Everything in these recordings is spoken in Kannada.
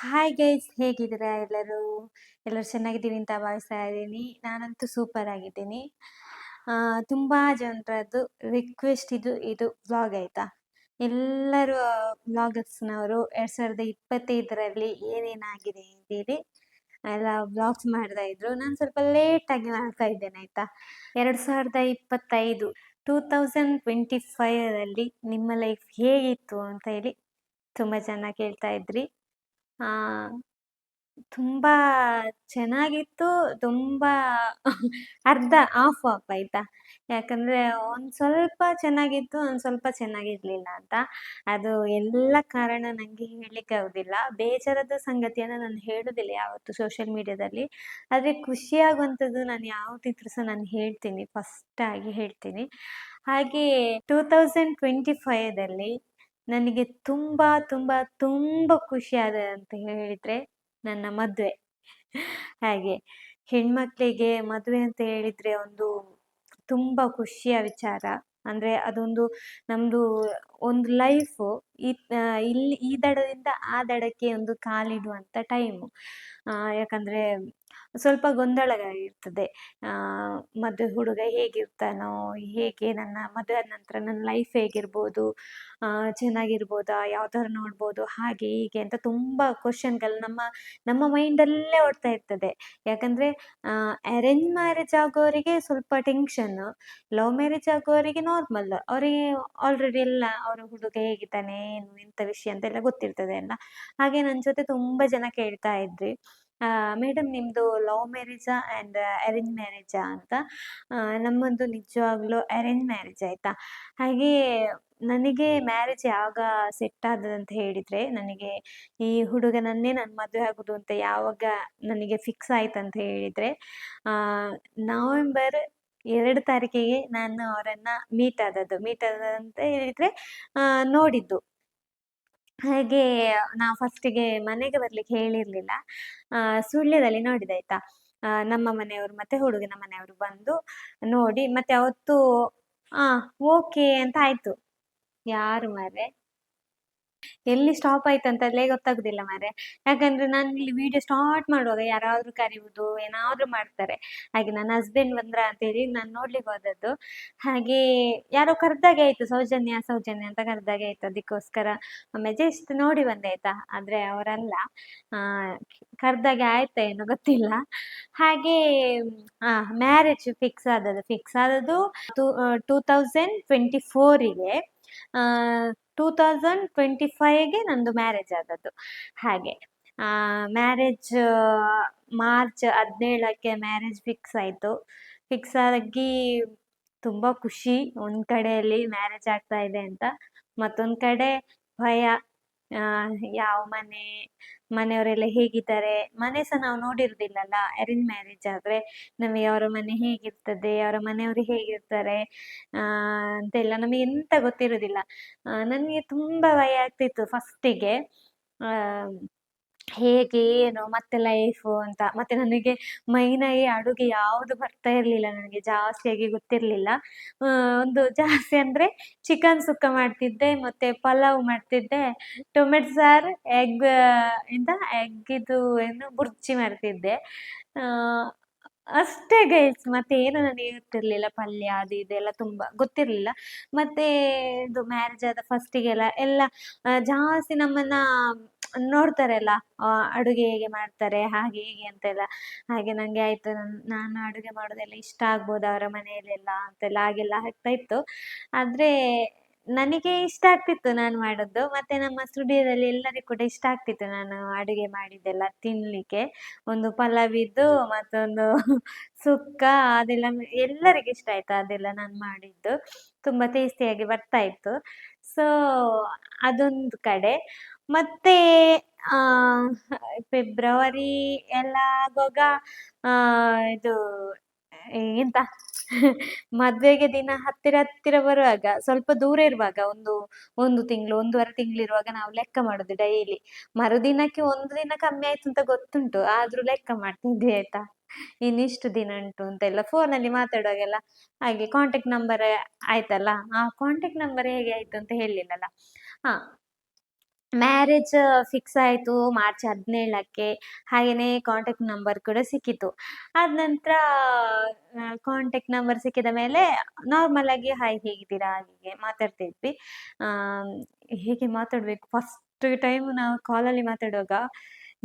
ಹಾಯ್ ಗೈಸ್ ಹೇಗಿದ್ದೀರಾ ಎಲ್ಲರೂ? ಎಲ್ಲರೂ ಚೆನ್ನಾಗಿದ್ದೀನಿ ಅಂತ ಭಾವಿಸ್ತಾ ಇದ್ದೀನಿ. ನಾನಂತೂ ಸೂಪರ್ ಆಗಿದ್ದೀನಿ. ತುಂಬಾ ಜನರದ್ದು ರಿಕ್ವೆಸ್ಟ್ ಇದು ಇದು ವ್ಲಾಗ್ ಆಯ್ತಾ? ಎಲ್ಲರೂ ವ್ಲಾಗರ್ಸ್ನವರು ಎರಡ್ ಸಾವಿರದ ಇಪ್ಪತ್ತೈದರಲ್ಲಿ ಏನೇನಾಗಿದೆ ಅಂತೇಳಿ ಎಲ್ಲ ವ್ಲಾಗ್ಸ್ ಮಾಡ್ತಾ ಇದ್ರು. ನಾನು ಸ್ವಲ್ಪ ಲೇಟ್ ಆಗಿ ಮಾಡ್ತಾ ಇದ್ದೇನೆ, ಆಯ್ತಾ? ಎರಡ್ ಸಾವಿರದ ಇಪ್ಪತ್ತೈದು, ಟೂ ತೌಸಂಡ್ ಟ್ವೆಂಟಿ ಫೈವರಲ್ಲಿ ನಿಮ್ಮ ಲೈಫ್ ಹೇಗಿತ್ತು ಅಂತ ಹೇಳಿ ತುಂಬಾ ಜನ ಕೇಳ್ತಾ ಇದ್ರಿ. ಆ, ತುಂಬಾ ಚೆನ್ನಾಗಿತ್ತು, ತುಂಬಾ ಅರ್ಧ ಆಫ್ ಆಫ್ ಆಯ್ತಾ? ಯಾಕಂದ್ರೆ ಒಂದ್ ಸ್ವಲ್ಪ ಚೆನ್ನಾಗಿತ್ತು, ಒಂದ್ ಸ್ವಲ್ಪ ಚೆನ್ನಾಗಿರ್ಲಿಲ್ಲ ಅಂತ. ಅದು ಎಲ್ಲ ಕಾರಣ ನಂಗೆ ಹೇಳಲಿಕ್ಕೆ ಆಗುದಿಲ್ಲ. ಬೇಜಾರದ ಸಂಗತಿಯನ್ನ ನಾನು ಹೇಳುದಿಲ್ಲ ಯಾವತ್ತು ಸೋಷಿಯಲ್ ಮೀಡಿಯಾದಲ್ಲಿ ಆದ್ರೆ ಖುಷಿಯಾಗುವಂಥದ್ದು ನಾನು ಯಾವ್ದಿದ್ರು ಸಹ ನಾನು ಹೇಳ್ತೀನಿ ಫಸ್ಟ್ ಆಗಿ ಹೇಳ್ತೀನಿ. ಹಾಗೆ ಟೂ ತೌಸಂಡ್ ಟ್ವೆಂಟಿ ಫೈವ್ದಲ್ಲಿ ನನಗೆ ತುಂಬಾ ತುಂಬಾ ತುಂಬಾ ಖುಷಿಯಾದ ಅಂತ ಹೇಳಿದ್ರೆ ನನ್ನ ಮದುವೆ. ಹಾಗೆ ಹೆಣ್ಮಕ್ಳಿಗೆ ಮದುವೆ ಅಂತ ಹೇಳಿದ್ರೆ ಒಂದು ತುಂಬಾ ಖುಷಿಯ ವಿಚಾರ. ಅಂದ್ರೆ ಅದೊಂದು ನಮ್ದು ಒಂದು ಲೈಫ್ ಇಲ್ಲಿ ಈ ದಡದಿಂದ ಆ ದಡಕ್ಕೆ ಒಂದು ಕಾಲಿಡುವಂತ ಟೈಮ್. ಯಾಕಂದ್ರೆ ಸ್ವಲ್ಪ ಗೊಂದಲ ಇರ್ತದೆ ಆ, ಮದುವೆ ಹುಡುಗ ಹೇಗಿರ್ತಾನೋ, ಹೇಗೆ ನನ್ನ ಮದುವೆ ನಂತರ ನನ್ನ ಲೈಫ್ ಹೇಗಿರ್ಬೋದು ಚೆನ್ನಾಗಿರ್ಬೋದಾ ಯಾವ ಥರ ನೋಡ್ಬೋದು, ಹಾಗೆ ಹೀಗೆ ಅಂತ ತುಂಬಾ ಕ್ವಶನ್ಗಳು ನಮ್ಮ ನಮ್ಮ ಮೈಂಡಲ್ಲೇ ಓಡ್ತಾ ಇರ್ತದೆ. ಯಾಕಂದ್ರೆ ಅರೇಂಜ್ ಮ್ಯಾರೇಜ್ ಆಗೋರಿಗೆ ಸ್ವಲ್ಪ ಟೆನ್ಷನ್ ಲವ್ ಮ್ಯಾರೇಜ್ ಆಗೋರಿಗೆ ನಾರ್ಮಲ್ ಅವರಿಗೆ ಆಲ್ರೆಡಿ ಎಲ್ಲ ಅವರ ಹುಡುಗ ಹೇಗಿದ್ದಾನೆ, ಏನು ಎಂತ ವಿಷಯ ಅಂತೆಲ್ಲ ಗೊತ್ತಿರ್ತದೆ ಅಲ್ಲ? ಹಾಗೆ ನನ್ನ ಜೊತೆ ತುಂಬಾ ಜನ ಕೇಳ್ತಾ ಇದ್ರಿ. ಮೇಡಮ್ ನಿಮ್ದು ಲವ್ ಮ್ಯಾರೇಜಾ ಆ್ಯಂಡ್ ಅರೇಂಜ್ ಮ್ಯಾರೇಜಾ ಅಂತ? ನಮ್ಮದು ನಿಜವಾಗ್ಲೂ ಅರೇಂಜ್ ಮ್ಯಾರೇಜ್ ಆಯ್ತಾ? ಹಾಗೆ ನನಗೆ ಮ್ಯಾರೇಜ್ ಯಾವಾಗ ಸೆಟ್ ಆದದಂತ ಹೇಳಿದ್ರೆ, ನನಗೆ ಈ ಹುಡುಗನನ್ನೇ ನಾನು ಮದುವೆ ಆಗುದು ಅಂತ ಯಾವಾಗ ನನಗೆ ಫಿಕ್ಸ್ ಆಯ್ತಂತ ಹೇಳಿದ್ರೆ, ಆ, ನವೆಂಬರ್ ಎರಡು ತಾರೀಕಿಗೆ ನಾನು ಅವರನ್ನ ಮೀಟ್ ಆದದ್ದು. ಮೀಟ್ ಆದಂತ ಹೇಳಿದ್ರೆ ನೋಡಿದ್ದು. ಹಾಗೆ ನಾವು ಫಸ್ಟಿಗೆ ಮನೆಗೆ ಬರ್ಲಿಕ್ಕೆ ಹೇಳಿರ್ಲಿಲ್ಲ. ಸುಳ್ಯದಲ್ಲಿ ನೋಡಿದಾಯ್ತಾ ನಮ್ಮ ಮನೆಯವರು ಮತ್ತೆ ಹುಡುಗನ ಮನೆಯವರು ಬಂದು ನೋಡಿ, ಮತ್ತೆ ಅವತ್ತು, ಆ ಓಕೆ ಅಂತ ಆಯ್ತು. ಯಾರು ಮಾರೆ ಎಲ್ಲಿ ಸ್ಟಾಪ್ ಆಯ್ತಂತಲೇ ಗೊತ್ತಾಗುದಿಲ್ಲ ಮಾರೆ ಯಾಕಂದ್ರೆ ನಾನು ಇಲ್ಲಿ ವಿಡಿಯೋ ಸ್ಟಾರ್ಟ್ ಮಾಡುವಾಗ ಯಾರಾದ್ರೂ ಕರೆಯುವುದು, ಏನಾದ್ರೂ ಮಾಡ್ತಾರೆ. ಹಾಗೆ ನನ್ನ ಹಸ್ಬೆಂಡ್ ಬಂದ್ರ ಅಂತೇಳಿ ನಾನು ನೋಡ್ಲಿಕ್ಕೆ ಹೋದದ್ದು. ಹಾಗೆ ಯಾರೋ ಕರೆದಾಗೆ ಆಯ್ತು, ಸೌಜನ್ಯ ಸೌಜನ್ಯ ಅಂತ ಕರೆದಾಗೆ ಆಯ್ತು. ಅದಕ್ಕೋಸ್ಕರ ಒಮ್ಮೆ ಜಸ್ಟ್ ನೋಡಿ ಬಂದೆ ಆಯ್ತಾ. ಆದ್ರೆ ಅವರಲ್ಲ. ಆ, ಕರ್ದಾಗೆ ಆಯ್ತಾ ಏನೋ ಗೊತ್ತಿಲ್ಲ. ಹಾಗೆ, ಆ ಮ್ಯಾರೇಜ್ ಫಿಕ್ಸ್ ಆದದ್ದು ಫಿಕ್ಸ್ ಆದದ್ದು ಟೂ ಟೂ ತೌಸಂಡ್ ಟ್ವೆಂಟಿ ಫೋರಿಗೆ ಟೂ ತೌಸಂಡ್ ಟ್ವೆಂಟಿ ಫೈವ್ಗೆ ನಂದು ಮ್ಯಾರೇಜ್ ಆದದ್ದು. ಹಾಗೆ ಮ್ಯಾರೇಜ್ ಮಾರ್ಚ್ ಹದಿನೇಳಕ್ಕೆ ಮ್ಯಾರೇಜ್ ಫಿಕ್ಸ್ ಆಯಿತು. ಫಿಕ್ಸ್ ಆಗಿ ತುಂಬ ಖುಷಿ, ಒಂದು ಕಡೆಯಲ್ಲಿ ಮ್ಯಾರೇಜ್ ಆಗ್ತಾ ಇದೆ ಅಂತ, ಮತ್ತೊಂದು ಕಡೆ ಭಯ ಯಾವ ಮನೆ ಮನೆಯವರೆಲ್ಲ ಹೇಗಿದ್ದಾರೆ? ಮನೆ ಸಹ ನಾವು ನೋಡಿರುದಿಲ್ಲಲ್ಲ ಅರೇಂಜ್ ಮ್ಯಾರೇಜ್ ಆದ್ರೆ ನಮಗೆ ಅವರ ಮನೆ ಹೇಗಿರ್ತದೆ, ಅವರ ಮನೆಯವರು ಹೇಗಿರ್ತಾರೆ ಅಂತೆಲ್ಲ ನಮಗೆ ಎಂತ ಗೊತ್ತಿರುದಿಲ್ಲ ನನಗೆ ತುಂಬಾ ಭಯ ಆಗ್ತಿತ್ತು ಫಸ್ಟಿಗೆ ಹೇಗೆ, ಏನು, ಮತ್ತೆ ಲೈಫು ಅಂತ, ಮತ್ತೆ ನನಗೆ ಮೈನಾಗಿ ಅಡುಗೆ ಯಾವುದು ಬರ್ತಾ ಇರ್ಲಿಲ್ಲ, ನನಗೆ ಜಾಸ್ತಿಯಾಗಿ ಗೊತ್ತಿರ್ಲಿಲ್ಲ. ಒಂದು ಜಾಸ್ತಿ ಅಂದ್ರೆ ಚಿಕನ್ ಸುಕ್ಕ ಮಾಡ್ತಿದ್ದೆ, ಮತ್ತೆ ಪಲಾವ್ ಮಾಡ್ತಿದ್ದೆ ಟೊಮೆಟೊ ಸಾರು ಎಗ್ ಇಂದ ಎಗ್ ಇದು ಏನು ಬುರ್ಜಿ ಮಾಡ್ತಿದ್ದೆ. ಅಷ್ಟೇ ಗೈಸ್ ಮತ್ತೆ ಏನು ನನಗೆ ಗೊತ್ತಿರ್ಲಿಲ್ಲ ಪಲ್ಯ, ಅದು ಇದೆಲ್ಲ ತುಂಬಾ ಗೊತ್ತಿರಲಿಲ್ಲ. ಮತ್ತೆ ಇದು ಮ್ಯಾರೇಜ್ ಆದ ಫಸ್ಟಿಗೆಲ್ಲ ಎಲ್ಲ ಜಾಸ್ತಿ ನಮ್ಮನ್ನ ನೋಡ್ತಾರಲ್ಲ ಅಡುಗೆ ಹೇಗೆ ಮಾಡ್ತಾರೆ, ಹಾಗೆ ಹೀಗೆ ಅಂತೆಲ್ಲ. ಹಾಗೆ ನಂಗೆ ಆಯ್ತು, ನನ್- ಅಡುಗೆ ಮಾಡೋದೆಲ್ಲ ಇಷ್ಟ ಆಗ್ಬೋದು ಅವರ ಮನೆಯಲ್ಲೆಲ್ಲ ಅಂತೆಲ್ಲ ಹಾಗೆಲ್ಲ ಆಗ್ತಾ ಇತ್ತು. ಆದ್ರೆ ನನಗೆ ಇಷ್ಟ ಆಗ್ತಿತ್ತು ನಾನು ಮಾಡೋದು. ಮತ್ತೆ ನಮ್ಮ ಸ್ಟುಡಿಯೋದಲ್ಲಿ ಎಲ್ಲರಿಗೂ ಕೂಡ ಇಷ್ಟ ಆಗ್ತಿತ್ತು ನಾನು ಅಡುಗೆ ಮಾಡಿದ್ದೆಲ್ಲ ತಿನ್ಲಿಕ್ಕೆ. ಒಂದು ಪಲಾವಿದ್ದು ಮತ್ತೊಂದು ಸುಕ್ಕ ಅದೆಲ್ಲ ಎಲ್ಲರಿಗೂ ಇಷ್ಟ ಆಯ್ತು ಅದೆಲ್ಲ ನಾನು ಮಾಡಿದ್ದು. ತುಂಬಾ ಟೇಸ್ಟಿಯಾಗಿ ಬರ್ತಾ ಇತ್ತು. ಸೊ ಅದೊಂದು ಕಡೆ. ಮತ್ತೆ, ಆ, ಫೆಬ್ರವರಿ ಎಲ್ಲ ಆಗುವಾಗ, ಆ, ಇದು ಎಂತ? ಮದ್ವೆಗೆ ದಿನ ಹತ್ತಿರ ಹತ್ತಿರ ಬರುವಾಗ, ಸ್ವಲ್ಪ ದೂರ ಇರುವಾಗ, ಒಂದು ಒಂದು ತಿಂಗಳು, ಒಂದೂವರೆ ತಿಂಗಳು ಇರುವಾಗ ನಾವು ಲೆಕ್ಕ ಮಾಡುದು ಡೈಲಿ ಮರುದಿನಕ್ಕೆ ಒಂದು ದಿನ ಕಮ್ಮಿ ಆಯ್ತು ಅಂತ ಗೊತ್ತುಂಟು, ಆದ್ರೂ ಲೆಕ್ಕ ಮಾಡ್ತಿದ್ದೆ, ಆಯ್ತಾ? ಇನ್ನಿಷ್ಟು ದಿನ ಉಂಟು ಅಂತೆಲ್ಲ ಫೋನಲ್ಲಿ ಮಾತಾಡುವಾಗೆಲ್ಲ, ಹಾಗೆ ಕಾಂಟ್ಯಾಕ್ಟ್ ನಂಬರ್ ಆಯ್ತಲ್ಲ, ಆ ಕಾಂಟ್ಯಾಕ್ಟ್ ನಂಬರ್ ಹೇಗೆ ಆಯ್ತು ಅಂತ ಹೇಳಿಲ್ಲಲ್ಲ? ಹಾ ಮ್ಯಾರೇಜ್ ಫಿಕ್ಸ್ ಆಯಿತು ಮಾರ್ಚ್ ಹದಿನೇಳಕ್ಕೆ ಹಾಗೆಯೇ ಕಾಂಟ್ಯಾಕ್ಟ್ ನಂಬರ್ ಕೂಡ ಸಿಕ್ಕಿತು. ಆದ ನಂತರ ಕಾಂಟ್ಯಾಕ್ಟ್ ನಂಬರ್ ಸಿಕ್ಕಿದ ಮೇಲೆ ನಾರ್ಮಲ್ ಆಗಿ ಹಾಯ್ ಹೇಗಿದ್ದೀರಾ? ಹೀಗೆ ಮಾತಾಡ್ತಿದ್ವಿ. ಹೇಗೆ ಮಾತಾಡಬೇಕು? ಫಸ್ಟ್ ಟೈಮ್ ನಾವು ಕಾಲಲ್ಲಿ ಮಾತಾಡುವಾಗ,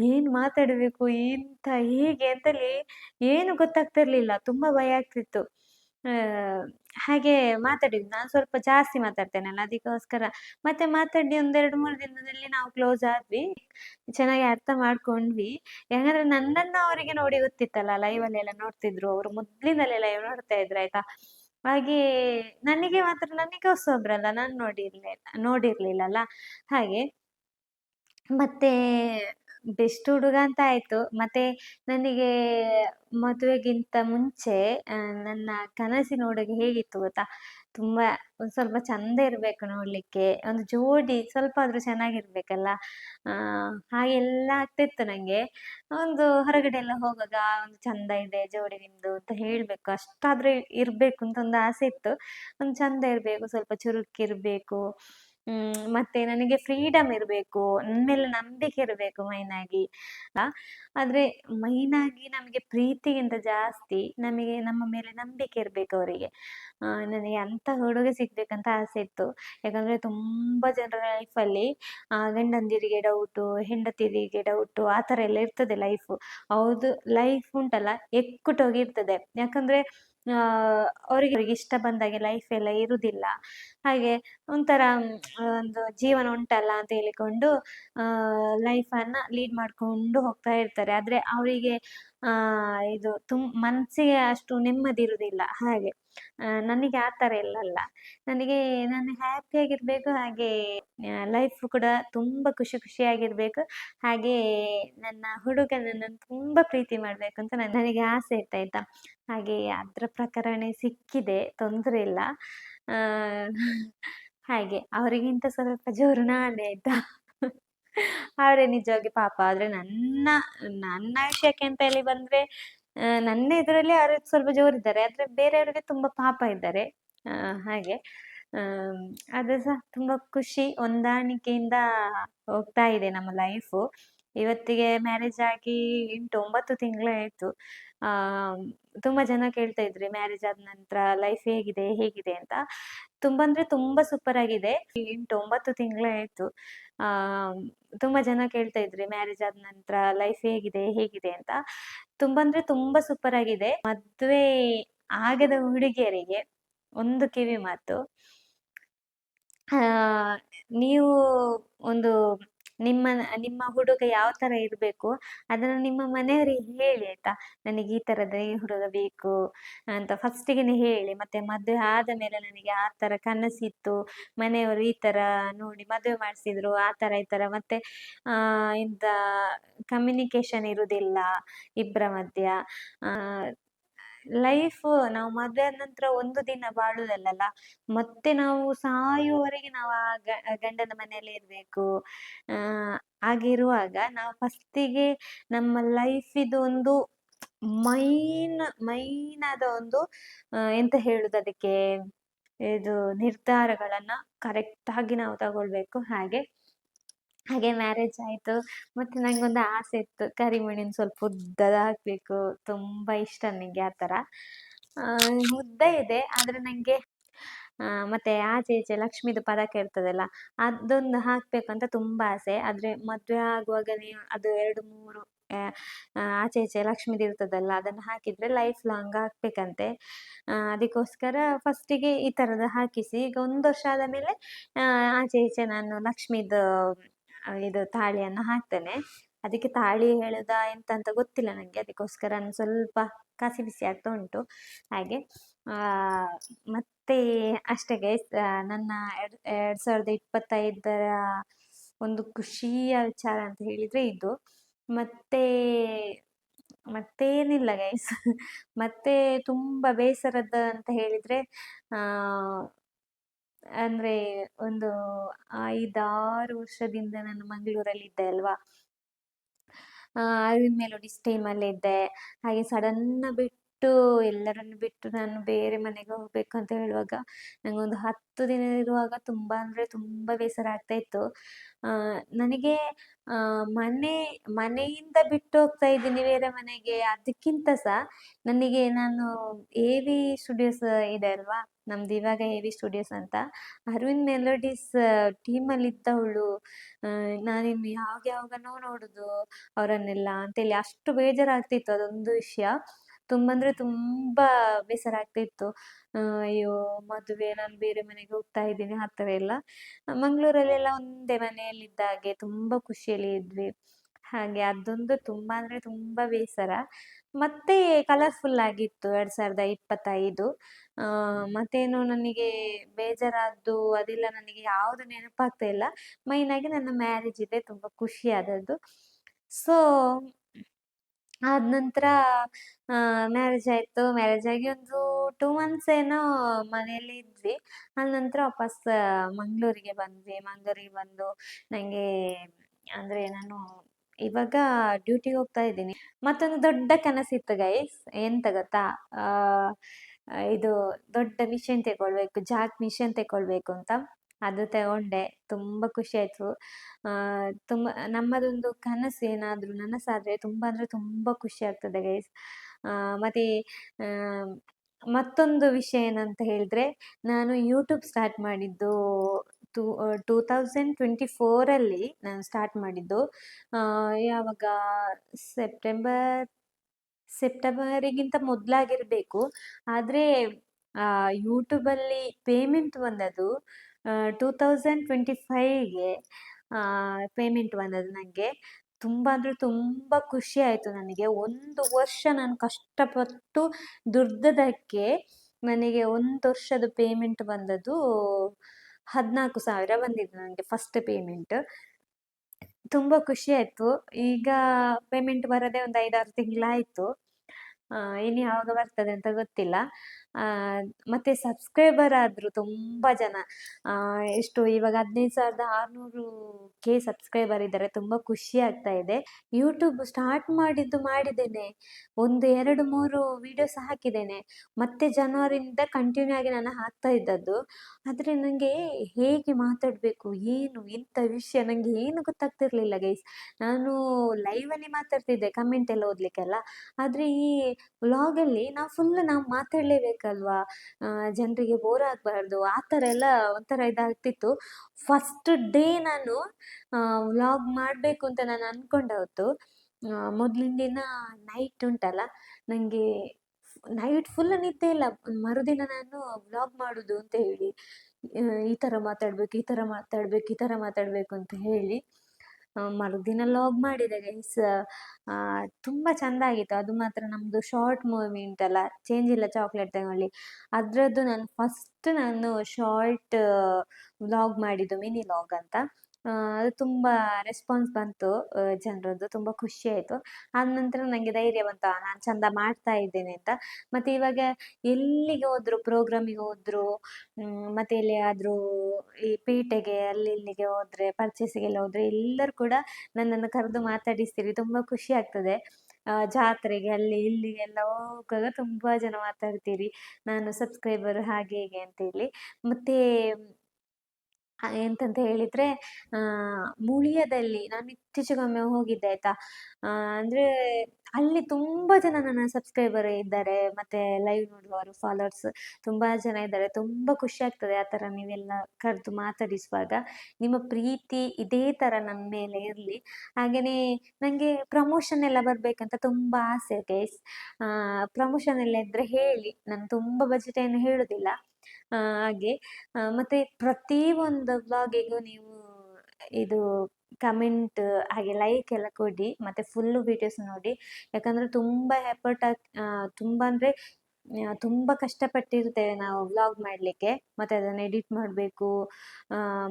ಏನು ಮಾತಾಡಬೇಕು? ಎಂತ, ಹೇಗೆ? ಅಂತಲೇ ಏನು ಗೊತ್ತಾಗ್ತಿರ್ಲಿಲ್ಲ. ತುಂಬ ಭಯ ಆಗ್ತಿತ್ತು. ಹಾಗೆ ಮಾತಾಡಿದ್ದು. ನಾನು ಸ್ವಲ್ಪ ಜಾಸ್ತಿ ಮಾತಾಡ್ತೇನಲ್ಲ, ಅದಕ್ಕೋಸ್ಕರ. ಮತ್ತೆ ಮಾತಾಡಿ ಒಂದೆರಡು ಮೂರು ದಿನದಲ್ಲಿ ನಾವು ಕ್ಲೋಸ್ ಆದ್ವಿ. ಚೆನ್ನಾಗಿ ಅರ್ಥ ಮಾಡ್ಕೊಂಡ್ವಿ. ಯಾಕಂದ್ರೆ ನನ್ನನ್ನು ಅವರಿಗೆ ನೋಡಿ ಗೊತ್ತಿತ್ತಲ್ಲ ಲೈವಲ್ಲಿ ಎಲ್ಲ ನೋಡ್ತಿದ್ರು ಅವರು. ಮೊದ್ಲಿನಲ್ಲೇ ಲೈವ್ ನೋಡ್ತಾ ಇದ್ರು, ಆಯ್ತಾ? ಹಾಗೆ ನನಗೆ ಮಾತ್ರ ನನಗೆ ಹೊಸೊಬ್ರಲ್ಲ ನಾನು ನೋಡಿರ್ಲಿಲ್ಲ ನೋಡಿರ್ಲಿಲ್ಲಲ್ಲ? ಹಾಗೆ. ಮತ್ತೆ ಬೆಸ್ಟ್ ಹುಡುಗ ಅಂತ ಆಯ್ತು. ಮತ್ತೆ ನನಗೆ ಮದುವೆಗಿಂತ ಮುಂಚೆ ನನ್ನ ಕನಸಿನ ಹುಡುಗ ಹೇಗಿತ್ತು ಗೊತ್ತಾ? ತುಂಬಾ ಒಂದ್ ಸ್ವಲ್ಪ ಚಂದ ಇರ್ಬೇಕು ನೋಡ್ಲಿಕ್ಕೆ, ಒಂದು ಜೋಡಿ ಸ್ವಲ್ಪ ಆದ್ರೂ ಚೆನ್ನಾಗಿರ್ಬೇಕಲ್ಲ? ಆ ಹಾಗೆಲ್ಲ ಆಗ್ತಿತ್ತು ನಂಗೆ. ಒಂದು ಹೊರಗಡೆ ಎಲ್ಲ ಹೋಗುವಾಗ ಒಂದು ಚಂದ ಇದೆ, ಜೋಡಿ ನಿಮ್ದು ಅಂತ ಹೇಳ್ಬೇಕು. ಅಷ್ಟಾದ್ರೂ ಇರ್ಬೇಕು ಅಂತ ಒಂದು ಆಸೆ ಇತ್ತು. ಒಂದು ಚಂದ ಇರ್ಬೇಕು, ಸ್ವಲ್ಪ ಚುರುಕಿರ್ಬೇಕು. ಮತ್ತೆ ನನಗೆ ಫ್ರೀಡಮ್ ಇರಬೇಕು ನನ್ನ ಮೇಲೆ ನಂಬಿಕೆ ಇರಬೇಕು ಮೈನಾಗಿ ಆದ್ರೆ ಮೈನಾಗಿ ನಮಗೆ ಪ್ರೀತಿಗಿಂತ ಜಾಸ್ತಿ ನಮಗೆ ನಮ್ಮ ಮೇಲೆ ನಂಬಿಕೆ ಇರ್ಬೇಕು ಅವರಿಗೆ. ನನಗೆ ಅಂತ ಹುಡುಗ ಸಿಗ್ಬೇಕಂತ ಆಸೆ ಇತ್ತು. ಯಾಕಂದ್ರೆ ತುಂಬಾ ಜನರ ಲೈಫಲ್ಲಿ ಗಂಡಂದಿರಿಗೆ ಡೌಟು ಹೆಂಡತಿರಿಗೆ ಡೌಟು ಆ ಥರ ಎಲ್ಲ ಇರ್ತದೆ ಲೈಫು ಹೌದು ಲೈಫ್ ಉಂಟಲ್ಲ ಎಕ್ಕುಟೋಗಿರ್ತದೆ ಯಾಕಂದ್ರೆ ಅವರಿಗೆ ಅವ್ರಿಗೆ ಇಷ್ಟ ಬಂದಾಗೆ ಲೈಫ್ ಎಲ್ಲ ಇರುವುದಿಲ್ಲ ಹಾಗೆ ಒಂಥರ ಒಂದು ಜೀವನ ಉಂಟಲ್ಲ ಅಂತ ಹೇಳಿಕೊಂಡು ಲೈಫನ್ನು ಲೀಡ್ ಮಾಡಿಕೊಂಡು ಹೋಗ್ತಾ ಇರ್ತಾರೆ. ಆದರೆ ಅವರಿಗೆ ಇದು ತುಂಬ ಮನಸ್ಸಿಗೆ ಅಷ್ಟು ನೆಮ್ಮದಿ ಇರುವುದಿಲ್ಲ ಹಾಗೆ ನನಗೆ ಆ ಥರ ಇಲ್ಲಲ್ಲ ನನಗೆ, ನಾನು ಹ್ಯಾಪಿಯಾಗಿರಬೇಕು ಹಾಗೆ ಲೈಫ್ ಕೂಡ ತುಂಬ ಖುಷಿ ಖುಷಿಯಾಗಿರಬೇಕು ಹಾಗೆ ನನ್ನ ಹುಡುಗ ನನ್ನನ್ನು ತುಂಬ ಪ್ರೀತಿ ಮಾಡಬೇಕು ಅಂತ ನನಗೆ ಆಸೆ ಇತ್ತು. ಆಯಿತಾ ಹಾಗೆ ಅದರ ಪ್ರಕಾರನೇ ಸಿಕ್ಕಿದೆ, ತೊಂದರೆ ಇಲ್ಲ. ಹಾಗೆ. ಅವರಿಗಿಂತ ಸ್ವಲ್ಪ ಜೋರು ನಾನೇ ಆಯ್ತಾ? ಅವರೇ ನಿಜವಾಗಿ ಪಾಪ. ಆದ್ರೆ ನನ್ನ ನನ್ನ ವಿಷಯಕ್ಕೆ ಅಂತ ಹೇಳಿ ಬಂದ್ರೆ ನನ್ನ ಇದರಲ್ಲಿ ಅವರು ಸ್ವಲ್ಪ ಜೋರಿದ್ದಾರೆ. ಆದ್ರೆ ಬೇರೆಯವರಿಗೆ ತುಂಬಾ ಪಾಪ ಇದ್ದಾರೆ. ಹಾಗೆ. ಅದು ಸಹ ತುಂಬಾ ಖುಷಿ, ಹೊಂದಾಣಿಕೆಯಿಂದ ಹೋಗ್ತಾ ಇದೆ ನಮ್ಮ ಲೈಫು ಇವತ್ತಿಗೆ ಮ್ಯಾರೇಜ್ ಆಗಿ ಎಂಟು ಒಂಬತ್ತು ತಿಂಗಳಾಯ್ತು ಆ, ತುಂಬಾ ಜನ ಕೇಳ್ತಾ ಇದ್ರಿ ಮ್ಯಾರೇಜ್ ಆದ ನಂತರ ಲೈಫ್ ಹೇಗಿದೆ ಹೇಗಿದೆ ಅಂತ. ತುಂಬಾ ಅಂದ್ರೆ ತುಂಬಾ ಸೂಪರ್ ಆಗಿದೆ. ಎಂಟು ಒಂಬತ್ತು ತಿಂಗಳಾಯ್ತು ಆ, ತುಂಬಾ ಜನ ಕೇಳ್ತಾ ಇದ್ರಿ ಮ್ಯಾರೇಜ್ ಆದ ನಂತರ ಲೈಫ್ ಹೇಗಿದೆ ಹೇಗಿದೆ ಅಂತ. ತುಂಬಾ ಅಂದ್ರೆ ತುಂಬಾ ಸೂಪರ್ ಆಗಿದೆ. ಮದ್ವೆ ಆಗದ ಹುಡುಗಿಯರಿಗೆ ಒಂದು ಕಿವಿ ಮಾತು. ಆ, ನೀವು ಒಂದು ನಿಮ್ಮ ನಿಮ್ಮ ಹುಡುಗ ಯಾವ ತರ ಇರ್ಬೇಕು ಅದನ್ನ ನಿಮ್ಮ ಮನೆಯವರಿಗೆ ಹೇಳಿ ಆಯ್ತಾ? ನನಗೆ ಈ ತರದ ಈ ಹುಡುಗ ಬೇಕು ಅಂತ ಫಸ್ಟಿಗೆನೆ ಹೇಳಿ ಮತ್ತೆ ಮದುವೆ ಆದ ಮೇಲೆ ನನಗೆ ಆ ತರ ಕನಸಿತ್ತು ಮನೆಯವರು ಈ ತರ ನೋಡಿ ಮದುವೆ ಮಾಡಿಸಿದ್ರು ಆ ತರ ಈ ತರ ಮತ್ತೆ ಆ ಇಂತ ಕಮ್ಯುನಿಕೇಶನ್ ಇರುವುದಿಲ್ಲ ಇಬ್ಬರ ಮಧ್ಯ. ಆ ಲೈಫ್ ನಾವು ಮದುವೆ ಆದ ನಂತರ ಒಂದು ದಿನ ಬಾಳುದಲ್ಲಲ್ಲ? ಮತ್ತೆ ನಾವು ಸಾಯುವವರೆಗೆ ನಾವು ಆ ಗಂಡನ ಮನೆಯಲ್ಲೇ ಇರ್ಬೇಕು. ಹಾಗಿರುವಾಗ ನಾವು ಫಸ್ಟಿಗೆ ನಮ್ಮ ಲೈಫಿದು ಒಂದು ಮೈನ್ ಮೈನ್ ಆದ ಒಂದು ಎಂತ ಹೇಳುದು ಅದಕ್ಕೆ? ಇದು ನಿರ್ಧಾರಗಳನ್ನ ಕರೆಕ್ಟ್ ಆಗಿ ನಾವು ತಗೊಳ್ಬೇಕು. ಹಾಗೆ ಹಾಗೆ ಮ್ಯಾರೇಜ್ ಆಯಿತು. ಮತ್ತೆ ನಂಗೊಂದು ಆಸೆ ಇತ್ತು. ಕರಿಮಣಿನ ಸ್ವಲ್ಪ ಉದ್ದದ ಹಾಕ್ಬೇಕು. ತುಂಬಾ ಇಷ್ಟ ನನಗೆ ಆ ತರ ಉದ್ದ ಇದೆ. ಆದ್ರೆ ನನಗೆ ಮತ್ತೆ ಆಚೆ ಈಚೆ ಲಕ್ಷ್ಮೀದು ಪದಕ ಇರ್ತದಲ್ಲ, ಅದೊಂದು ಅಂತ ತುಂಬಾ ಆಸೆ. ಆದ್ರೆ ಮದ್ವೆ ಆಗುವಾಗನೇ ಅದು ಎರಡು, ಮೂರು ಆಚೆ ಈಚೆ ಲಕ್ಷ್ಮೀದು ಇರ್ತದಲ್ಲ, ಅದನ್ನ ಹಾಕಿದ್ರೆ ಲೈಫ್ ಲಾಂಗ್ ಹಾಕ್ಬೇಕಂತೆ ಅದಕ್ಕೋಸ್ಕರ ಫಸ್ಟಿಗೆ ಈ ತರದ ಹಾಕಿಸಿ. ಈಗ ಒಂದು ವರ್ಷ ಆದ ಮೇಲೆ ಆಚೆ ಈಚೆ ನಾನು ಲಕ್ಷ್ಮಿದು ಇದು ತಾಳಿಯನ್ನು ಹಾಕ್ತೇನೆ. ಅದಕ್ಕೆ ತಾಳಿ ಹೇಳುದಾ ಎಂತ ಅಂತ ಗೊತ್ತಿಲ್ಲ ನನಗೆ ಅದಕ್ಕೋಸ್ಕರ ಸ್ವಲ್ಪ ಕಸಿ ಬಿಸಿ ಆಗ್ತಾ ಉಂಟು. ಹಾಗೆ ಮತ್ತೆ ಅಷ್ಟೇ ಗೈಸ್ ನನ್ನ ಎರಡ್, ಎರಡು ಸಾವಿರದ ಇಪ್ಪತ್ತೈದರ ಒಂದು ಖುಷಿಯ ವಿಚಾರ ಅಂತ ಹೇಳಿದ್ರೆ ಇದು. ಮತ್ತೆ, ಮತ್ತೇನಿಲ್ಲ ಗೈಸ್ ಮತ್ತೆ ತುಂಬಾ ಬೇಸರದ ಅಂತ ಹೇಳಿದ್ರೆ ಅಂದ್ರೆ ಒಂದು ಐದಾರು ವರ್ಷದಿಂದ ನಾನು ಮಂಗಳೂರಲ್ಲಿ ಇದ್ದೆ ಅಲ್ವಾ? ಅರವಿಂದ ಅಲ್ಲಿ ಇದ್ದೆ ಹಾಗೆ ಸಡನ್ ಬಿಟ್ಟು ಬಿಟ್ಟು ಎಲ್ಲರನ್ನು ಬಿಟ್ಟು ನಾನು ಬೇರೆ ಮನೆಗೆ ಹೋಗ್ಬೇಕು ಅಂತ ಹೇಳುವಾಗ ನಂಗೊಂದು ಹತ್ತು ದಿನ ಇರುವಾಗ ತುಂಬ ಅಂದರೆ ತುಂಬ ಬೇಸರ ಆಗ್ತಾ ಇತ್ತು. ನನಗೆ ಮನೆ, ಮನೆಯಿಂದ ಬಿಟ್ಟು ಹೋಗ್ತಾ ಇದ್ದೀನಿ ಬೇರೆ ಮನೆಗೆ ಅದಕ್ಕಿಂತ ಸಹ ನನಗೆ ನಾನು ಎ ವಿ ಸ್ಟುಡಿಯೋಸ್ ಇದೆ ಅಲ್ವಾ? ನಮ್ದು ಇವಾಗ ಎ ವಿ ಸ್ಟುಡಿಯೋಸ್ ಅಂತ. ಅರವಿಂದ್ ಮೆಲೋಡಿಸ್ ಟೀಮಲ್ಲಿ ಇದ್ದವಳು ನಾನಿನ್ನು ಯಾವಾಗ ಯಾವಾಗನೋ ನೋಡುದು ಅವರನ್ನೆಲ್ಲ ಅಂತೇಳಿ ಅಷ್ಟು ಬೇಜಾರಾಗ್ತಿತ್ತು ಅದೊಂದು ವಿಷಯ. ತುಂಬ ಅಂದರೆ ತುಂಬ ಬೇಸರ ಆಗ್ತಿತ್ತು ಆ, ಅಯ್ಯೋ ಮದುವೆ ನಾನು ಬೇರೆ ಮನೆಗೆ ಹೋಗ್ತಾ ಇದ್ದೀನಿ ಆ ಥರ ಎಲ್ಲ. ಮಂಗಳೂರಲ್ಲೆಲ್ಲ ಒಂದೇ ಮನೆಯಲ್ಲಿದ್ದ ಹಾಗೆ ತುಂಬ ಖುಷಿಯಲ್ಲಿ ಇದ್ವಿ. ಹಾಗೆ ಅದೊಂದು ತುಂಬ ಅಂದರೆ ತುಂಬ ಬೇಸರ. ಮತ್ತೆ ಕಲರ್ಫುಲ್ ಆಗಿತ್ತು ಎರಡು ಸಾವಿರದ ಇಪ್ಪತ್ತೈದು. ಮತ್ತೇನು ನನಗೆ ಬೇಜಾರಾದ್ದು ಅದೆಲ್ಲ ನನಗೆ ಯಾವುದು ನೆನಪಾಗ್ತಾ ಇಲ್ಲ. ಮೈನ್ ಆಗಿ ನನ್ನ ಮ್ಯಾರೇಜ್ ಇದೆ ತುಂಬ ಖುಷಿ ಆದದ್ದು ಸೊ ಆದ ನಂತರ ಮ್ಯಾರೇಜ್ ಆಯ್ತು. ಮ್ಯಾರೇಜ್ ಆಗಿ ಒಂದು ಟೂ ಮಂತ್ಸ್ ಏನೋ ಮನೆಯಲ್ಲಿ ಇದ್ವಿ. ಆದ ನಂತರ ವಾಪಸ್ ಮಂಗಳೂರಿಗೆ ಬಂದ್ವಿ. ಮಂಗಳೂರಿಗೆ ಬಂದು ನನಗೆ ಅಂದರೆ ನಾನು ಇವಾಗ ಡ್ಯೂಟಿಗೆ ಹೋಗ್ತಾ ಇದ್ದೀನಿ. ಮತ್ತೊಂದು ದೊಡ್ಡ ಕನಸಿತ್ತು ಗೈಸ್ ಎಂತ ಗೊತ್ತಾ? ಇದು ದೊಡ್ಡ ಮಿಷನ್ ತಗೊಳ್ಬೇಕು ಜಾಕ್ ಮಿಷನ್ ತಗೊಳ್ಬೇಕು ಅಂತ. ಅದು ತಗೊಂಡೆ. ತುಂಬಾ ಖುಷಿ ಆಯಿತು. ತುಂಬ, ನಮ್ಮದೊಂದು ಕನಸು ಏನಾದರೂ ನನಸಾದರೆ ತುಂಬ ಅಂದ್ರೆ ತುಂಬಾ ಖುಷಿ ಆಗ್ತದೆ ಗೈಸ್ ಮತ್ತೆ ಮತ್ತೊಂದು ವಿಷಯ ಏನಂತ ಹೇಳಿದ್ರೆ, ನಾನು ಯೂಟ್ಯೂಬ್ ಸ್ಟಾರ್ಟ್ ಮಾಡಿದ್ದು ಟೂ ಟೂ ತೌಸಂಡ್ ಟ್ವೆಂಟಿ ಫೋರಲ್ಲಿ ನಾನು ಸ್ಟಾರ್ಟ್ ಮಾಡಿದ್ದು. ಯಾವಾಗ? ಸೆಪ್ಟೆಂಬರ್ ಸೆಪ್ಟೆಂಬರಿಗಿಂತ ಮೊದಲಾಗಿರಬೇಕು. ಆದರೆ ಯೂಟ್ಯೂಬಲ್ಲಿ ಪೇಮೆಂಟ್ ಬಂದದ್ದು ಟೂ ತೌಸಂಡ್ ಟ್ವೆಂಟಿ ಫೈವ್ಗೆ ಪೇಮೆಂಟ್ ಬಂದದ್ದು ನನಗೆ ತುಂಬ ಅಂದರೆ ತುಂಬ ಖುಷಿ ಆಯಿತು ನನಗೆ. ಒಂದು ವರ್ಷ ನಾನು ಕಷ್ಟಪಟ್ಟು ದುರ್ದದಕ್ಕೆ ನನಗೆ ಒಂದು ವರ್ಷದ ಪೇಮೆಂಟ್ ಬಂದದ್ದು ಹದಿನಾಲ್ಕು ಸಾವಿರ ಬಂದಿದ್ದು ನನಗೆ ಫಸ್ಟ್ ಪೇಮೆಂಟ್ ತುಂಬ ಖುಷಿ ಆಯಿತು. ಈಗ ಪೇಮೆಂಟ್ ಬರದೆ ಒಂದು ಐದಾರು ತಿಂಗಳಾಯಿತು. ಇನ್ನು ಯಾವಾಗ ಬರ್ತದೆ ಅಂತ ಗೊತ್ತಿಲ್ಲ. ಮತ್ತೆ ಸಬ್ಸ್ಕ್ರೈಬರ್ ಆದ್ರು ತುಂಬಾ ಜನ. ಎಷ್ಟು ಇವಾಗ ಹದಿನೈದು ಸಾವಿರದ ಆರುನೂರು ಕೆ ಸಬ್ಸ್ಕ್ರೈಬರ್ ಇದ್ದಾರೆ. ತುಂಬಾ ಖುಷಿ ಆಗ್ತಾ ಇದೆ. ಯೂಟ್ಯೂಬ್ ಸ್ಟಾರ್ಟ್ ಮಾಡಿದ್ದು ಮಾಡಿದ್ದೇನೆ. ಒಂದು ಎರಡು ಮೂರು ವಿಡಿಯೋಸ್ ಹಾಕಿದ್ದೇನೆ. ಮತ್ತೆ ಜನವರಿಯಿಂದ ಕಂಟಿನ್ಯೂ ಆಗಿ ನಾನು ಹಾಕ್ತಾ ಇದ್ದದ್ದು. ಆದ್ರೆ ನಂಗೆ ಹೇಗೆ ಮಾತಾಡಬೇಕು, ಏನು, ಇಂಥ ವಿಷಯ ನಂಗೆ ಏನು ಗೊತ್ತಾಗ್ತಿರ್ಲಿಲ್ಲ ಗೈಸ್ ನಾನು ಲೈವ್ ಅಲ್ಲಿ ಮಾತಾಡ್ತಿದ್ದೆ ಕಮೆಂಟ್ ಎಲ್ಲ ಓದ್ಲಿಕ್ಕೆಲ್ಲ. ಆದ್ರೆ ಈ ವ್ಲಾಗಲ್ಲಿ ನಾವು ಫುಲ್ ನಾವು ಮಾತಾಡಲೇಬೇಕಲ್ವಾ ಜನರಿಗೆ ಬೋರ್ ಆಗಬಾರ್ದು. ಆ ಥರ ಎಲ್ಲ ಒಂಥರ ಇದಾಗ್ತಿತ್ತು. ಫಸ್ಟ್ ಡೇ ನಾನು ವ್ಲಾಗ್ ಮಾಡಬೇಕು ಅಂತ ನಾನು ಅಂದ್ಕೊಂಡೆ ಹೊತ್ತು ಮೊದಲಿನ ದಿನ ನೈಟ್ ಉಂಟಲ್ಲ ನನಗೆ ನೈಟ್ ಫುಲ್ ನಿದ್ದೆ ಇಲ್ಲ. ಮರುದಿನ ನಾನು ವ್ಲಾಗ್ ಮಾಡೋದು ಅಂತ ಹೇಳಿ ಈ ಥರ ಮಾತಾಡಬೇಕು, ಈ ಥರ ಮಾತಾಡಬೇಕು, ಈ ಥರ ಮಾತಾಡಬೇಕು ಅಂತ ಹೇಳಿ ಮರುದಿನ ಲಾಗ್ ಮಾಡಿದೆ ಗೈಸ್ ತುಂಬ ಚಂದ ಆಗಿತ್ತು. ಅದು ಮಾತ್ರ ನಮ್ಮದು ಶಾರ್ಟ್ ಮೂವಿ ಉಂಟಲ್ಲ ಚೇಂಜ್ ಇಲ್ಲ ಚಾಕ್ಲೇಟ್ ತಗೊಳ್ಳಿ. ಅದರದ್ದು ನಾನು ಫಸ್ಟ್ ನಾನು ಶಾರ್ಟ್ ವ್ಲಾಗ್ ಮಾಡಿದ್ದು ಮಿನಿ ಲಾಗ್ ಅಂತ. ಅದು ತುಂಬ ರೆಸ್ಪಾನ್ಸ್ ಬಂತು ಜನರದ್ದು. ತುಂಬ ಖುಷಿ ಆಯಿತು. ಆದ ನಂತರ ನನಗೆ ಧೈರ್ಯ ಬಂತು ನಾನು ಚಂದ ಮಾಡ್ತಾ ಇದ್ದೇನೆ ಅಂತ. ಮತ್ತು ಇವಾಗ ಎಲ್ಲಿಗೆ ಹೋದ್ರು ಪ್ರೋಗ್ರಾಮಿಗೆ ಹೋದ್ರು ಮತ್ತೆ ಆದರೂ ಈ ಪೇಟೆಗೆ ಅಲ್ಲಿ ಇಲ್ಲಿಗೆ ಹೋದರೆ ಪರ್ಚೇಸಿಗೆಲ್ಲ ಹೋದರೆ, ಎಲ್ಲರೂ ಕೂಡ ನನ್ನನ್ನು ಕರೆದು ಮಾತಾಡಿಸ್ತೀರಿ. ತುಂಬ ಖುಷಿ ಆಗ್ತದೆ. ಜಾತ್ರೆಗೆ, ಅಲ್ಲಿ ಇಲ್ಲಿಗೆಲ್ಲ ಹೋಗುವಾಗ ತುಂಬ ಜನ ಮಾತಾಡ್ತೀರಿ. ನಾನು ಸಬ್ಸ್ಕ್ರೈಬರ್ ಹಾಗೆ ಹೀಗೆ ಅಂತೇಳಿ. ಮತ್ತು ಎಂತಂತ ಹೇಳಿದರೆ ಮುಳಿಯದಲ್ಲಿ ನಾನು ಇತ್ತೀಚೆಗೊಮ್ಮೆ ಹೋಗಿದ್ದೆ ಆಯಿತಾ? ಅಂದರೆ ಅಲ್ಲಿ ತುಂಬ ಜನ ನನ್ನ ಸಬ್ಸ್ಕ್ರೈಬರ್ ಇದ್ದಾರೆ, ಮತ್ತು ಲೈವ್ ನೋಡುವವರು ಫಾಲೋವರ್ಸ್ ತುಂಬ ಜನ ಇದ್ದಾರೆ. ತುಂಬ ಖುಷಿ ಆಗ್ತದೆ ಆ ಥರ ನೀವೆಲ್ಲ ಕರೆದು ಮಾತಾಡಿಸುವಾಗ. ನಿಮ್ಮ ಪ್ರೀತಿ ಇದೇ ಥರ ನನ್ನ ಮೇಲೆ ಇರಲಿ. ಹಾಗೆಯೇ ನನಗೆ ಪ್ರಮೋಷನ್ ಎಲ್ಲ ಬರಬೇಕಂತ ತುಂಬ ಆಸೆ ಗೈಸ್ ಪ್ರಮೋಷನ್ ಎಲ್ಲ ಇದ್ದರೆ ಹೇಳಿ. ನಾನು ತುಂಬ ಬಜೆಟ್ ಏನು ಹೇಳೋದಿಲ್ಲ. ಹಾಗೆ. ಮತ್ತೆ ಪ್ರತಿ ಒಂದು ವ್ಲಾಗಿಗೂ ನೀವು ಇದು ಕಮೆಂಟ್ ಹಾಗೆ ಲೈಕ್ ಎಲ್ಲ ಕೊಡಿ, ಮತ್ತೆ ಫುಲ್ಲು ವಿಡಿಯೋಸ್ ನೋಡಿ. ಯಾಕಂದ್ರೆ ತುಂಬ ಎಫರ್ಟ್ ಹಾಕಿ ತುಂಬ ಅಂದರೆ ತುಂಬ ಕಷ್ಟಪಟ್ಟಿರ್ತೇವೆ ನಾವು ವ್ಲಾಗ್ ಮಾಡಲಿಕ್ಕೆ. ಮತ್ತು ಅದನ್ನು ಎಡಿಟ್ ಮಾಡಬೇಕು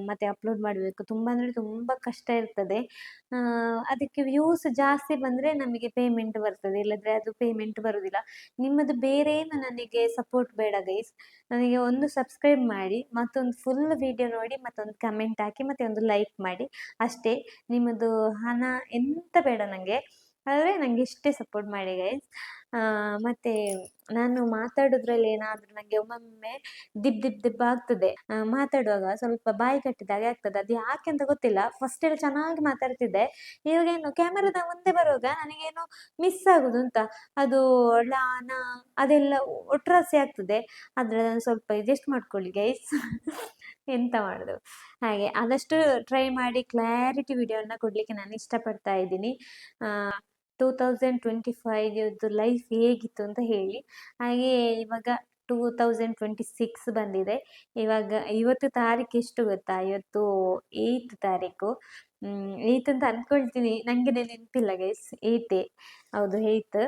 ಮತ್ತು ಅಪ್ಲೋಡ್ ಮಾಡಬೇಕು. ತುಂಬ ಅಂದರೆ ತುಂಬ ಕಷ್ಟ ಇರ್ತದೆ. ಅದಕ್ಕೆ ವ್ಯೂಸ್ ಜಾಸ್ತಿ ಬಂದರೆ ನಮಗೆ ಪೇಮೆಂಟ್ ಬರ್ತದೆ. ಇಲ್ಲದ್ರೆ ಅದು ಪೇಮೆಂಟ್ ಬರೋದಿಲ್ಲ. ನಿಮ್ಮದು ಬೇರೆ ನನಗೆ ಸಪೋರ್ಟ್ ಬೇಡ ಗೈಸ್ ನನಗೆ ಒಂದು ಸಬ್ಸ್ಕ್ರೈಬ್ ಮಾಡಿ, ಮತ್ತೊಂದು ಫುಲ್ ವಿಡಿಯೋ ನೋಡಿ, ಮತ್ತೊಂದು ಕಮೆಂಟ್ ಹಾಕಿ, ಮತ್ತೆ ಒಂದು ಲೈಕ್ ಮಾಡಿ. ಅಷ್ಟೇ. ನಿಮ್ಮದು ಹಣ ಎಂತ ಬೇಡ ನನಗೆ ಆದರೆ ನನಗೆ ಇಷ್ಟೇ ಸಪೋರ್ಟ್ ಮಾಡಿ ಗೈಸ್ ಮತ್ತೆ ನಾನು ಮಾತಾಡೋದ್ರಲ್ಲಿ ಏನಾದರೂ ನನಗೆ ಒಮ್ಮೊಮ್ಮೆ ದಿಬ್ ದಿಬ್ ದಿಬ್ ಆಗ್ತದೆ. ಮಾತಾಡುವಾಗ ಸ್ವಲ್ಪ ಬಾಯಿ ಕಟ್ಟಿದಾಗೆ ಆಗ್ತದೆ. ಅದು ಯಾಕೆ ಅಂತ ಗೊತ್ತಿಲ್ಲ. ಫಸ್ಟ್ ಎಲ್ಲ ಚೆನ್ನಾಗಿ ಮಾತಾಡ್ತಿದ್ದೆ. ಇವಾಗೇನು ಕ್ಯಾಮರಾದ ಮುಂದೆ ಬರುವಾಗ ನನಗೇನು ಮಿಸ್ ಆಗೋದು ಅಂತ. ಅದು ಲಾನ ಅದೆಲ್ಲ ಒಟ್ರಾಸಿ ಆಗ್ತದೆ. ಆದರೆ ನಾನು ಸ್ವಲ್ಪ ಅಡ್ಜಸ್ಟ್ ಮಾಡ್ಕೊಳ್ಳಿ ಗೈಸ್ ಎಂತ ಮಾಡೋದು. ಹಾಗೆ ಆದಷ್ಟು ಟ್ರೈ ಮಾಡಿ ಕ್ಲಾರಿಟಿ ವಿಡಿಯೋನ ಕೊಡಲಿಕ್ಕೆ ನಾನು ಇಷ್ಟಪಡ್ತಾ ಇದ್ದೀನಿ. Two thousand twenty five life ಹೇಗಿತ್ತು ಅಂತ ಹೇಳಿ. ಹಾಗೆ ಇವಾಗ ಟೂ ತೌಸಂಡ್ ಟ್ವೆಂಟಿ ಸಿಕ್ಸ್ ಬಂದಿದೆ. ಇವಾಗ ಇವತ್ತು ತಾರೀಕು ಎಷ್ಟು ಗೊತ್ತಾ? ಇವತ್ತು ಏಯ್ತ್ ತಾರೀಕು ಏಯ್ತ್ ಅಂತ ಅಂದ್ಕೊಳ್ತೀನಿ ನನಗೆ ನೆನಪಿಲ್ಲ ಗೈಸ್ ಏತೆ ಹೌದು ಏಯ್ತ್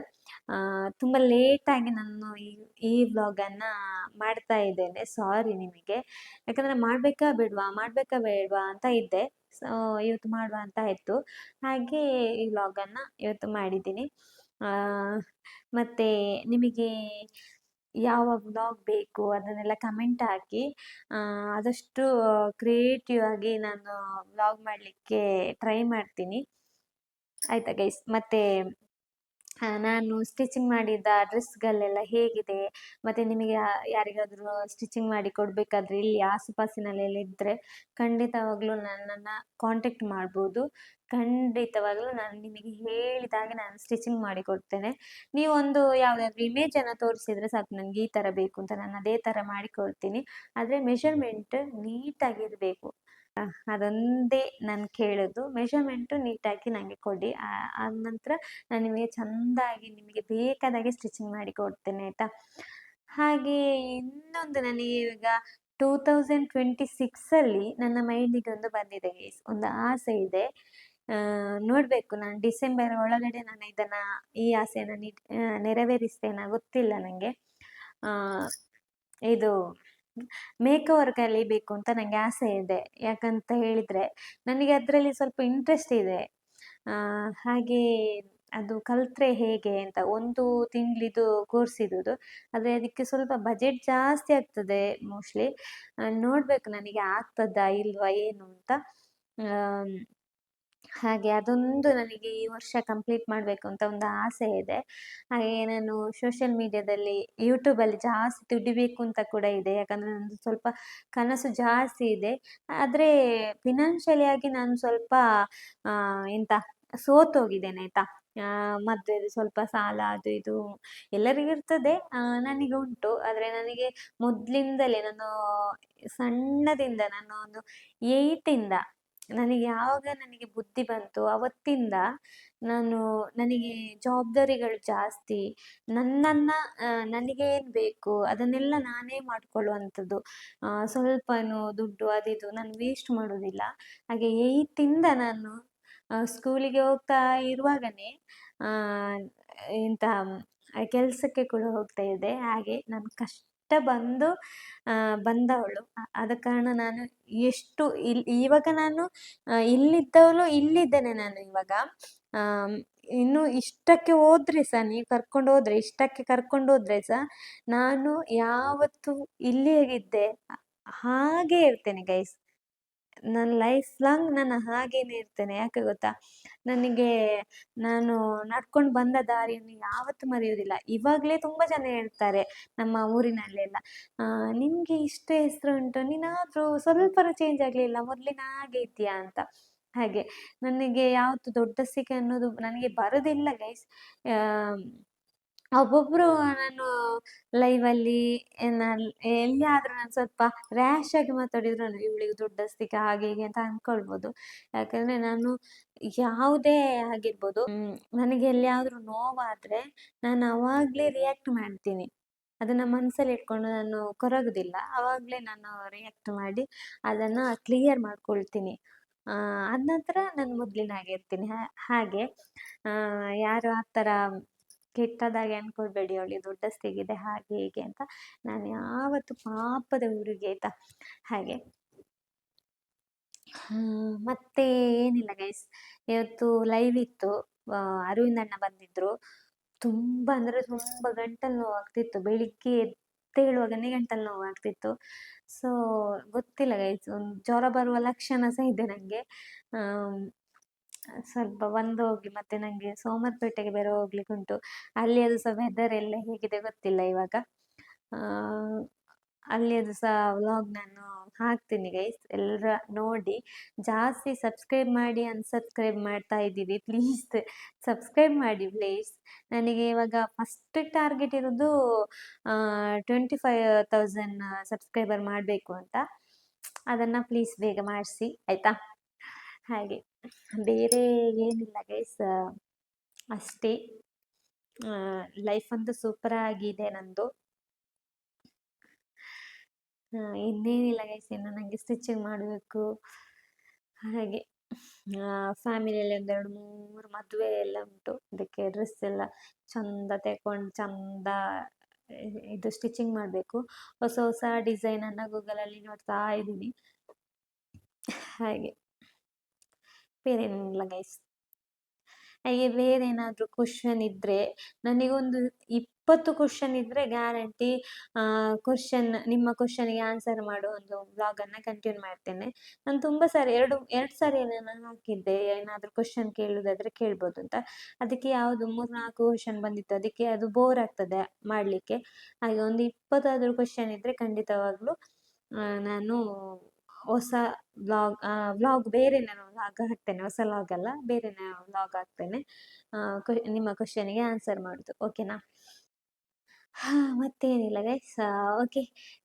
ತುಂಬ ಲೇಟಾಗಿ ನಾನು ಈ ಈ ವ್ಲಾಗನ್ನು ಮಾಡ್ತಾ ಇದ್ದೇನೆ. ಸಾರಿ ನಿಮಗೆ. ಯಾಕಂದರೆ ಮಾಡಬೇಕಾ ಬೇಡವಾ? ಮಾಡಬೇಕಾ ಬೇಡವಾ ಅಂತ ಇದ್ದೆ. ಸೊ, ಇವತ್ತು ಮಾಡುವ ಅಂತ ಇತ್ತು. ಹಾಗೆ ಈ ವ್ಲಾಗನ್ನು ಇವತ್ತು ಮಾಡಿದ್ದೀನಿ. ಮತ್ತು ನಿಮಗೆ ಯಾವ ವ್ಲಾಗ್ ಬೇಕು ಅದನ್ನೆಲ್ಲ ಕಮೆಂಟ್ ಹಾಕಿ ಆದಷ್ಟು ಕ್ರಿಯೇಟಿವ್ ಆಗಿ ನಾನು ವ್ಲಾಗ್ ಮಾಡಲಿಕ್ಕೆ ಟ್ರೈ ಮಾಡ್ತೀನಿ. ಆಯಿತಾ ಗೈಸ್ ಮತ್ತು ನಾನು ಸ್ಟಿಚಿಂಗ್ ಮಾಡಿದ ಡ್ರೆಸ್ಗಳೆಲ್ಲ ಹೇಗಿದೆ? ಮತ್ತು ನಿಮಗೆ ಯಾರಿಗಾದರೂ ಸ್ಟಿಚಿಂಗ್ ಮಾಡಿ ಕೊಡಬೇಕಾದ್ರೆ ಇಲ್ಲಿ ಆಸುಪಾಸಿನಲ್ಲೆಲ್ಲ ಇದ್ದರೆ ಖಂಡಿತವಾಗ್ಲೂ ನನ್ನನ್ನು ಕಾಂಟ್ಯಾಕ್ಟ್ ಮಾಡ್ಬೋದು. ಖಂಡಿತವಾಗ್ಲೂ ನಾನು ನಿಮಗೆ ಹೇಳಿದಾಗೆ ನಾನು ಸ್ಟಿಚಿಂಗ್ ಮಾಡಿ ಕೊಡ್ತೇನೆ. ನೀವೊಂದು ಯಾವುದಾದ್ರೂ ಇಮೇಜನ್ನು ತೋರಿಸಿದರೆ ಸಾಕು ನನಗೆ ಈ ಥರ ಬೇಕು ಅಂತ. ನಾನು ಅದೇ ಥರ ಮಾಡಿ ಕೊಡ್ತೀನಿ. ಆದರೆ ಮೆಷರ್ಮೆಂಟ್ ನೀಟಾಗಿರಬೇಕು. ಅದೊಂದೇ ನಾನು ಕೇಳೋದು. ಮೆಷರ್ಮೆಂಟು ನೀಟಾಗಿ ನನಗೆ ಕೊಡಿ. ಆದ ನಂತರ ನಾನು ನಿಮಗೆ ಚೆಂದಾಗಿ ನಿಮಗೆ ಬೇಕಾದಾಗೆ ಸ್ಟಿಚಿಂಗ್ ಮಾಡಿ ಕೊಡ್ತೇನೆ, ಆಯಿತಾ? ಹಾಗೆ ಇನ್ನೊಂದು ನನಗೆ ಈಗ ಟೂ ತೌಸಂಡ್ ಟ್ವೆಂಟಿ ಸಿಕ್ಸಲ್ಲಿ ನನ್ನ ಮೈಂಡಿಗೆ ಒಂದು ಬಂದಿದೆ ಒಂದು ಆಸೆ ಇದೆ. ನೋಡಬೇಕು ನಾನು ಡಿಸೆಂಬರ್ ಒಳಗಡೆ ನಾನು ಇದನ್ನು, ಈ ಆಸೆಯನ್ನು ನೆರವೇರಿಸ್ತೇನೆ ಗೊತ್ತಿಲ್ಲ ನನಗೆ ಇದು ಮೇಕ್ ಓವರ್ ಕಲಿಬೇಕು ಅಂತ ನನಗೆ ಆಸೆ ಇದೆ. ಯಾಕಂತ ಹೇಳಿದರೆ ನನಗೆ ಅದರಲ್ಲಿ ಸ್ವಲ್ಪ ಇಂಟ್ರೆಸ್ಟ್ ಇದೆ. ಹಾಗೆ ಅದು ಕಲ್ತ್ರೆ ಹೇಗೆ ಅಂತ ಒಂದು ತಿಂಗಳಿದು ಕೋರ್ಸ್ ಇರೋದು. ಆದರೆ ಅದಕ್ಕೆ ಸ್ವಲ್ಪ ಬಜೆಟ್ ಜಾಸ್ತಿ ಆಗ್ತದೆ ಮೋಸ್ಟ್ಲಿ ನೋಡಬೇಕು ನನಗೆ ಆಗ್ತದಾ ಇಲ್ವಾ ಏನು ಅಂತ. ಹಾಗೆ ಅದೊಂದು ನನಗೆ ಈ ವರ್ಷ ಕಂಪ್ಲೀಟ್ ಮಾಡಬೇಕು ಅಂತ ಒಂದು ಆಸೆ ಇದೆ. ಹಾಗೆ ನಾನು ಸೋಷಿಯಲ್ ಮೀಡಿಯಾದಲ್ಲಿ ಯೂಟ್ಯೂಬಲ್ಲಿ ಜಾಸ್ತಿ ದುಡಿಬೇಕು ಅಂತ ಕೂಡ ಇದೆ. ಯಾಕಂದರೆ ನಂದು ಸ್ವಲ್ಪ ಕನಸು ಜಾಸ್ತಿ ಇದೆ. ಆದರೆ ಫಿನಾನ್ಷಿಯಲಿ ಆಗಿ ನಾನು ಸ್ವಲ್ಪ ಎಂತ ಸೋತೋಗಿದ್ದೇನೆ ಆಯಿತಾ? ಮದುವೆದು ಸ್ವಲ್ಪ ಸಾಲ ಅದು ಇದು ಎಲ್ಲರಿಗೂ ಇರ್ತದೆ. ನನಗೆ ಉಂಟು. ಆದರೆ ನನಗೆ ಮೊದಲಿಂದಲೇ ನಾನು ಸಣ್ಣದಿಂದ ನಾನು ಒಂದು ಏಯ್ಟಿಂದ ನನಗೆ ಯಾವಾಗ ನನಗೆ ಬುದ್ಧಿ ಬಂತು. ಅವತ್ತಿಂದ ನಾನು ನನಗೆ ಜವಾಬ್ದಾರಿಗಳು ಜಾಸ್ತಿ. ನನ್ನನ್ನು ನನಗೆ ಏನು ಬೇಕು ಅದನ್ನೆಲ್ಲ ನಾನೇ ಮಾಡಿಕೊಳ್ಳುವಂಥದ್ದು. ಸ್ವಲ್ಪನೂ ದುಡ್ಡು ಅದಿದು ನಾನು ವೇಸ್ಟ್ ಮಾಡೋದಿಲ್ಲ. ಹಾಗೆ ಏಯ್ತಿಂದ ನಾನು ಸ್ಕೂಲಿಗೆ ಹೋಗ್ತಾ ಇರುವಾಗನೇ ಇಂಥ ಕೆಲಸಕ್ಕೆ ಕೂಡ ಹೋಗ್ತಾ ಇದ್ದೆ. ಹಾಗೆ ನಾನು ಕಷ್ಟ ಬಂದು ಬಂದವಳು. ಆದ ಕಾರಣ ನಾನು ಎಷ್ಟು ಇಲ್ಲಿ ಇವಾಗ ನಾನು ಇಲ್ಲಿದ್ದವಳು ಇಲ್ಲಿದ್ದೇನೆ ನಾನು ಇವಾಗ. ಇನ್ನು ಇಷ್ಟಕ್ಕೆ ಹೋದ್ರೆ ಸಹ ನೀವು ಕರ್ಕೊಂಡು ಹೋದ್ರೆ, ಇಷ್ಟಕ್ಕೆ ಕರ್ಕೊಂಡು ಹೋದ್ರೆ ಸಹ ನಾನು ಯಾವತ್ತು ಇಲ್ಲಿ ಹೇಗಿದ್ದೆ ಹಾಗೆ ಇರ್ತೇನೆ ಗೈಸ್ ನನ್ನ ಲೈಫ್ ಲಾಂಗ್ ನಾನು ಹಾಗೇನೆ ಇರ್ತೇನೆ, ಯಾಕೆ ಗೊತ್ತಾ? ನನಗೆ ನಾನು ನಡ್ಕೊಂಡು ಬಂದ ದಾರಿಯನ್ನು ಯಾವತ್ತೂ ಮರೆಯೋದಿಲ್ಲ ಇವಾಗಲೇ ತುಂಬ ಜನ ಹೇಳ್ತಾರೆ ನಮ್ಮ ಊರಿನಲ್ಲೆಲ್ಲ ನಿನಗೆ ಇಷ್ಟು ಹೆಸರು ಉಂಟು, ನೀನಾದರೂ ಸ್ವಲ್ಪ ಚೇಂಜ್ ಆಗಲಿಲ್ಲ, ಮೊದಲಿನ ಹಾಗೆ ಇದೆಯಾ ಅಂತ. ಹಾಗೆ, ನನಗೆ ಯಾವತ್ತು ದೊಡ್ಡ ಸಿಕೆ ಅನ್ನೋದು ನನಗೆ ಬರೋದಿಲ್ಲ ಗೈಸ್ ಒಬ್ಬೊಬ್ಬರು ನಾನು ಲೈವಲ್ಲಿ ನಾನು ಎಲ್ಲಿಯಾದರೂ ನಾನು ಸ್ವಲ್ಪ ರ್ಯಾಶ್ ಆಗಿ ಮಾತಾಡಿದ್ರು ಇವಳಿಗೆ ದೊಡ್ಡಸ್ತಿಕೆ ಹಾಗೆ ಹೀಗೆ ಅಂತ ಅಂದ್ಕೊಳ್ಬೋದು ಯಾಕಂದರೆ ನಾನು ಯಾವುದೇ ಆಗಿರ್ಬೋದು ನನಗೆ ಎಲ್ಲಿಯಾದರೂ ನೋವಾದರೆ ನಾನು ಅವಾಗಲೇ ರಿಯಾಕ್ಟ್ ಮಾಡ್ತೀನಿ. ಅದನ್ನು ಮನಸ್ಸಲ್ಲಿ ಇಟ್ಕೊಂಡು ನಾನು ಕೊರಗುದಿಲ್ಲ. ಆವಾಗಲೇ ನಾನು ರಿಯಾಕ್ಟ್ ಮಾಡಿ ಅದನ್ನು ಕ್ಲಿಯರ್ ಮಾಡ್ಕೊಳ್ತೀನಿ. ಆದ ನಂತರ ನಾನು ಮೊದಲಿನ ಹಾಗೆ ಇರ್ತೀನಿ ಹಾಗೆ ಆ, ಯಾರು ಆ ಥರ ಕೆಟ್ಟದಾಗಿ ಅನ್ಕೊಳ್ಬೇಡಿ ಅವಳಿಗೆ ದೊಡ್ಡಸ್ತಿಗಿದೆ ಹಾಗೆ ಹೀಗೆ ಅಂತ. ನಾನು ಯಾವತ್ತು ಪಾಪದ ಹುಡುಗಿ ಆಯ್ತಾ? ಹಾಗೆ. ಮತ್ತೆ ಏನಿಲ್ಲ ಗೈಸ್ ಇವತ್ತು ಲೈವ್ ಇತ್ತು. ಅರವಿಂದ್ ಅಣ್ಣ ಬಂದಿದ್ರು. ತುಂಬಾ ಅಂದ್ರೆ ತುಂಬಾ ಗಂಟಲು ನೋವು ಆಗ್ತಿತ್ತು ಬೆಳಿಗ್ಗೆ ಎದ್ದೇಳುವಾಗನೇ ಗಂಟಲು ನೋವು ಆಗ್ತಿತ್ತು ಸೊ ಗೊತ್ತಿಲ್ಲ ಗೈಸ್ ಒಂದು ಜ್ವರ ಬರುವ ಲಕ್ಷಣ ಸಹ ಇದೆ ನನಗೆ ಸ್ವಲ್ಪ ಬಂದು ಹೋಗಿ ಮತ್ತೆ ನನಗೆ ಸೋಮವಾರಪೇಟೆಗೆ ಬೇರೆ ಹೋಗ್ಲಿಕ್ಕುಂಟು ಅಲ್ಲಿಯದು ಸಹ ವೆದರ್ ಎಲ್ಲ ಹೇಗಿದೆ ಗೊತ್ತಿಲ್ಲ ಇವಾಗ. ಅಲ್ಲಿಯದು ಸಹ ವ್ಲಾಗ್ ನಾನು ಹಾಕ್ತೀನಿ ಗೈಸ್ ಎಲ್ಲರ ನೋಡಿ. ಜಾಸ್ತಿ ಸಬ್ಸ್ಕ್ರೈಬ್ ಮಾಡಿ ಅನ್ಸಬ್ಸ್ಕ್ರೈಬ್ ಮಾಡ್ತಾ ಇದ್ದೀವಿ ಪ್ಲೀಸ್ ಸಬ್ಸ್ಕ್ರೈಬ್ ಮಾಡಿ ಪ್ಲೀಸ್ ನನಗೆ ಇವಾಗ ಫಸ್ಟ್ ಟಾರ್ಗೆಟ್ ಇರೋದು ಟ್ವೆಂಟಿ ಫೈವ್ ತೌಸಂಡ್ ಸಬ್ಸ್ಕ್ರೈಬರ್ ಮಾಡಬೇಕು ಅಂತ. ಅದನ್ನು ಪ್ಲೀಸ್ ಬೇಗ ಮಾಡಿಸಿ, ಆಯಿತಾ? ಹಾಗೆ. ಬೇರೆ ಏನಿಲ್ಲ ಗೈಸ್ ಅಷ್ಟೇ. ಲೈಫ್ ಅಂತೂ ಸೂಪರ್ ಆಗಿದೆ ನಂದು. ಇನ್ನೇನಿಲ್ಲ ಗೈಸ್ ಇನ್ನು ನನಗೆ ಸ್ಟಿಚಿಂಗ್ ಮಾಡಬೇಕು. ಹಾಗೆ. ಫ್ಯಾಮಿಲಿಯಲ್ಲಿ ಒಂದೆರಡು ಮೂರು ಮದುವೆ ಎಲ್ಲ ಉಂಟು. ಅದಕ್ಕೆ ಡ್ರೆಸ್ ಎಲ್ಲ ಚಂದ ತೆಕೊಂಡು ಚಂದ ಇದು ಸ್ಟಿಚಿಂಗ್ ಮಾಡಬೇಕು. ಹೊಸ ಹೊಸ ಡಿಸೈನನ್ನು ಗೂಗಲಲ್ಲಿ ನೋಡ್ತಾ ಇದ್ದೀನಿ. ಹಾಗೆ. ಬೇರೆ ಏನಿಲ್ಲ ಗೈಸ್ ಹಾಗೆ ಬೇರೆ ಏನಾದರೂ ಕ್ವಶನ್ ಇದ್ದರೆ ನನಗೊಂದು ಇಪ್ಪತ್ತು ಕ್ವಶನ್ ಇದ್ದರೆ ಗ್ಯಾರಂಟಿ ಕ್ವಶನ್ ನಿಮ್ಮ ಕ್ವಶನ್ಗೆ ಆನ್ಸರ್ ಮಾಡೋ ಒಂದು ಬ್ಲಾಗನ್ನು ಕಂಟಿನ್ಯೂ ಮಾಡ್ತೇನೆ. ನಾನು ತುಂಬ ಸಾರಿ, ಎರಡು ಎರಡು ಸಾರಿ ನಾನು ಹಾಕಿದ್ದೆ, ಏನಾದರೂ ಕ್ವಶನ್ ಕೇಳೋದಾದರೆ ಕೇಳ್ಬೋದು ಅಂತ. ಅದಕ್ಕೆ ಯಾವುದು ಮೂರು ನಾಲ್ಕು ಕ್ವಶನ್ ಬಂದಿತ್ತು, ಅದಕ್ಕೆ ಅದು ಬೋರ್ ಆಗ್ತದೆ ಮಾಡಲಿಕ್ಕೆ. ಹಾಗೆ ಒಂದು ಇಪ್ಪತ್ತಾದರೂ ಕ್ವಶನ್ ಇದ್ದರೆ ಖಂಡಿತವಾಗ್ಲೂ ನಾನು ಹೊಸ ವ್ಲಾಗ್ ವ್ಲಾಗ್ ಬೇರೆ ನಾನು ವ್ಲಾಗ್ ಹಾಕ್ತೇನೆ, ಹೊಸ ವ್ಲಾಗ್ ಅಲ್ಲ, ಬೇರೆ ವ್ಲಾಗ್ ಹಾಕ್ತೇನೆ. ನಿಮ್ಮ ಕ್ವಶನಿಗೆ ಆನ್ಸರ್ ಮಾಡುದು ಓಕೆನಾ ಹಾಂ, ಮತ್ತೇನಿಲ್ಲ ಗೈಸ್ ಓಕೆ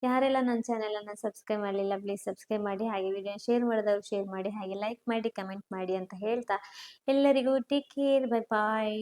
ಯಾರೆಲ್ಲ ನನ್ನ ಚಾನಲನ್ನು ಸಬ್ಸ್ಕ್ರೈಬ್ ಮಾಡಲಿಲ್ಲ ಪ್ಲೀಸ್ ಸಬ್ಸ್ಕ್ರೈಬ್ ಮಾಡಿ, ಹಾಗೆ ವಿಡಿಯೋ ಶೇರ್ ಮಾಡಿದವರು ಶೇರ್ ಮಾಡಿ, ಹಾಗೆ ಲೈಕ್ ಮಾಡಿ ಕಮೆಂಟ್ ಮಾಡಿ ಅಂತ ಹೇಳ್ತಾ, ಎಲ್ಲರಿಗೂ ಟೇಕ್ ಕೇರ್ ಬೈ ಬಾಯ್